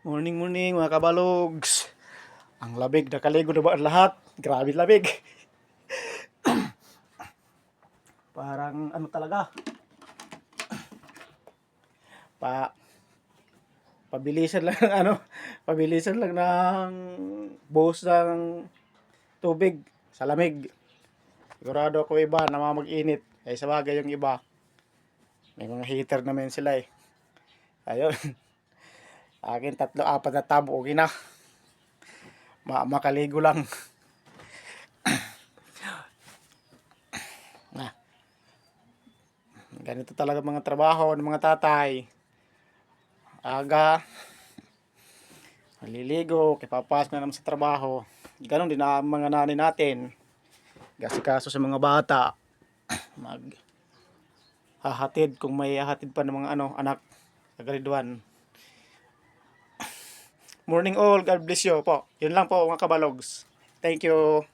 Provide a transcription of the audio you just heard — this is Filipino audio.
Morning, morning mga kabalogs. Ang labig, nakaligo na ba ang lahat? Grabe labig. Parang ano talaga. Pa pabilisan lang ng ano, pabilisan lang ng buhos ng tubig sa lamig. Sigurado ako iba na mga mag-init. Ay sa bagay yung iba. May mga heater naman sila eh. Ayun. Akin tatlo, apat na tabo, okay na. Ma makaligo lang. na. Ganito talaga mga trabaho ng mga tatay. Aga. Maliligo, kipapasok na naman sa trabaho. Ganon din ang mga nanay natin. Gasikaso sa mga bata. Mag hahatid kung may hahatid pa ng mga ano, anak 1. Morning all. God bless you po. Yun lang po mga kabalogs. Thank you.